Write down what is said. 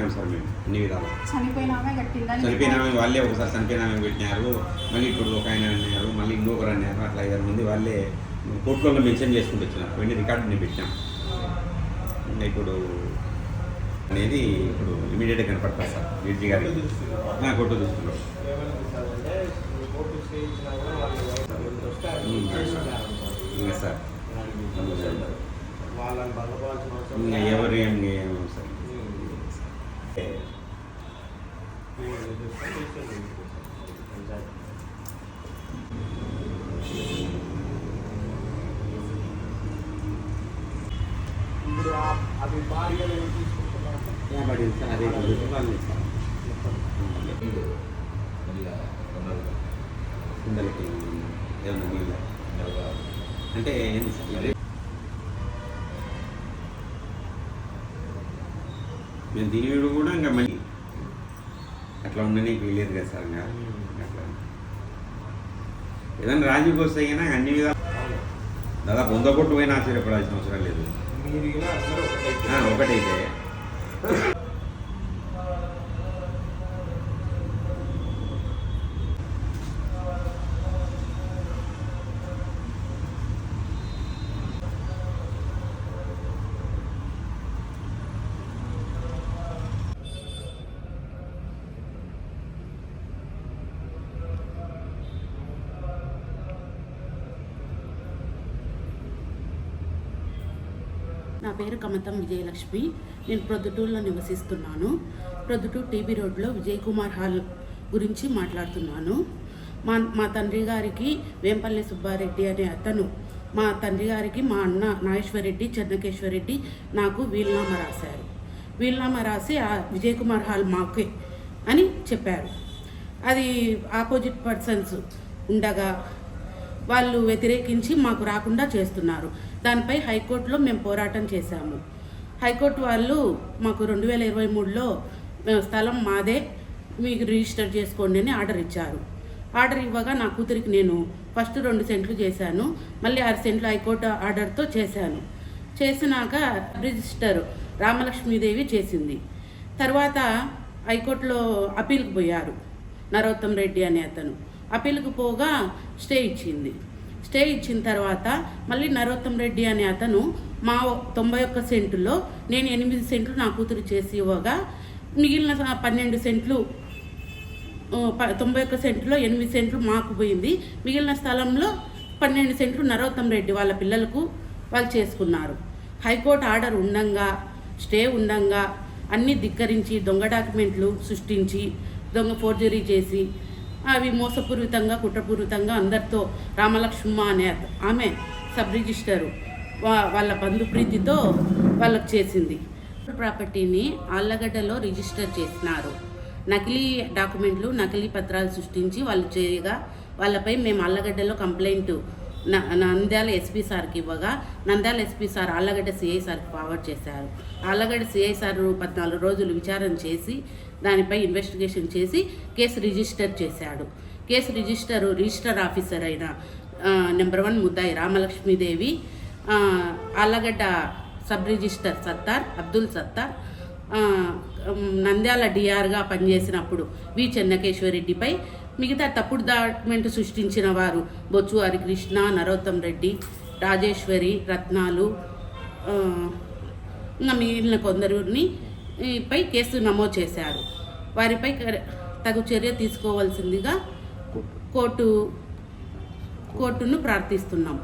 పెట్టినాం సార్ మేము అన్ని విధాలు. చనిపోయినామే చనిపోయిన ఆమె వాళ్ళే ఒకసారి చనిపోయిన ఆమె పెట్టినారు. మళ్ళీ ఇప్పుడు ఒక ఆయన అన్నారు మళ్ళీ ఇంకొకరు అన్నారు అట్లా ఐదారు మంది వాళ్ళే కోర్టులో మెన్షన్ చేసుకుంటూ వచ్చినారు. కొన్ని రికార్డు నేను పెట్టాం ఇంకా ఇప్పుడు అనేది ఇప్పుడు ఇమీడియట్గా కనపడతారు సార్ జడ్జి గారి నా కొట్టు దృష్టిలో ఇంకా సార్. ఎవరు ఏం ఏం సార్. ఇప్పుడు అవి భారీగా సార్ అదే సార్ కిందలకి నీళ్ళ అంటే ఏంది సార్ మేము దీని కూడా ఇంకా మళ్ళీ అట్లా ఉండని వీలేదు కదా సార్ ఇంకా అట్లా ఏదైనా రాజీకి వస్తే అయినా అన్ని విధాలు దాదాపు వంద కోట్లు పోయినా ఆశ్చర్యపడాల్సిన అవసరం లేదు మీరు ఇలా అందరూ ఒకటైతే నా పేరు కమతం విజయలక్ష్మి. నేను ప్రొద్దుటూరులో నివసిస్తున్నాను. ప్రొద్దుటూరు టీబీ రోడ్లో విజయ్ కుమార్ హాల్ గురించి మాట్లాడుతున్నాను. మా మా తండ్రి గారికి వేంపల్లి సుబ్బారెడ్డి అనే అతను మా తండ్రి గారికి మా అన్న నాగేశ్వరరెడ్డి చెన్నకేశ్వరరెడ్డి నాకు వీలునామా రాశారు. వీలునామా రాసి ఆ విజయ్ కుమార్ హాల్ మాకే అని చెప్పారు. అది ఆపోజిట్ పర్సన్స్ ఉండగా వాళ్ళు వ్యతిరేకించి మాకు రాకుండా చేస్తున్నారు. దానిపై హైకోర్టులో మేము పోరాటం చేశాము. హైకోర్టు వాళ్ళు మాకు రెండు వేల ఇరవై మూడులో స్థలం మాదే మీకు రిజిస్టర్ చేసుకోండి అని ఆర్డర్ ఇచ్చారు. ఆర్డర్ ఇవ్వగా నా కూతురికి నేను ఫస్ట్ రెండు సెంట్లు చేశాను. మళ్ళీ ఆరు సెంట్లు హైకోర్టు ఆర్డర్తో చేశాను. చేసినాక రిజిస్టర్ రామలక్ష్మీదేవి చేసింది. తర్వాత హైకోర్టులో అప్పీల్కి పోయారు. నరోత్తం రెడ్డి అనే అతను. అప్పీల్కి పోగా స్టే ఇచ్చింది. స్టే ఇచ్చిన తర్వాత మళ్ళీ నరోత్తం రెడ్డి అనే అతను మా తొంభై ఒక్క సెంటులో నేను ఎనిమిది సెంట్లు నా కూతురు చేసి ఇవ్వగా మిగిలిన పన్నెండు సెంట్లు ప- తొంభై ఒక్క సెంట్లో ఎనిమిది సెంట్లు మాకు పోయింది. మిగిలిన స్థలంలో పన్నెండు సెంట్లు నరోత్తం రెడ్డి వాళ్ళ పిల్లలకు వాళ్ళు చేసుకున్నారు. హైకోర్టు ఆర్డర్ ఉండంగా స్టే ఉండంగా అన్నీ ధిక్కరించి దొంగ డాక్యుమెంట్లు సృష్టించి దొంగ ఫోర్జరీ చేసి అవి మోసపూరితంగా కుట్రపూరితంగా అందరితో రామలక్ష్మ అనే ఆమె సబ్ రిజిస్టరు వా- వాళ్ళ బంధుప్రీతితో వాళ్ళకు చేసింది. ప్రాపర్టీని ఆళ్ళగడ్డలో రిజిస్టర్ చేసినారు. నకిలీ డాక్యుమెంట్లు నకిలీ పత్రాలు సృష్టించి వాళ్ళు చేయగా వాళ్ళపై మేము ఆళ్ళగడ్డలో కంప్లైంట్ నంద్యాల ఎస్పీ సార్కి ఇవ్వగా Nandyal SP sir Allagadda CI సార్కి ఫార్వర్డ్ చేశారు. ఆళ్ళగడ్డ సిఐ సార్ పద్నాలుగు రోజులు విచారణ చేసి దానిపై ఇన్వెస్టిగేషన్ చేసి కేసు రిజిస్టర్ చేశాడు. కేసు రిజిస్టర్ రిజిస్టర్ ఆఫీసర్ అయిన నెంబర్ వన్ ముద్దాయి రామలక్ష్మీదేవి ఆళ్ళగడ్డ సబ్ రిజిస్టర్ సత్తార్ అబ్దుల్ సత్తార్ నంద్యాల డిఆర్గా పనిచేసినప్పుడు వి చెన్నకేశ్వరరెడ్డిపై మిగతా తప్పుడు డాక్యుమెంట్ సృష్టించిన వారు బొచ్చు హరికృష్ణ నరోత్తం రెడ్డి రాజేశ్వరి రత్నాలు ఇంకా మిగిలిన కొందరిని పై కేసు నమోదు చేశారు. వారిపై తగు చర్య తీసుకోవాల్సిందిగా కోర్టు కోర్టును ప్రార్థిస్తున్నాం.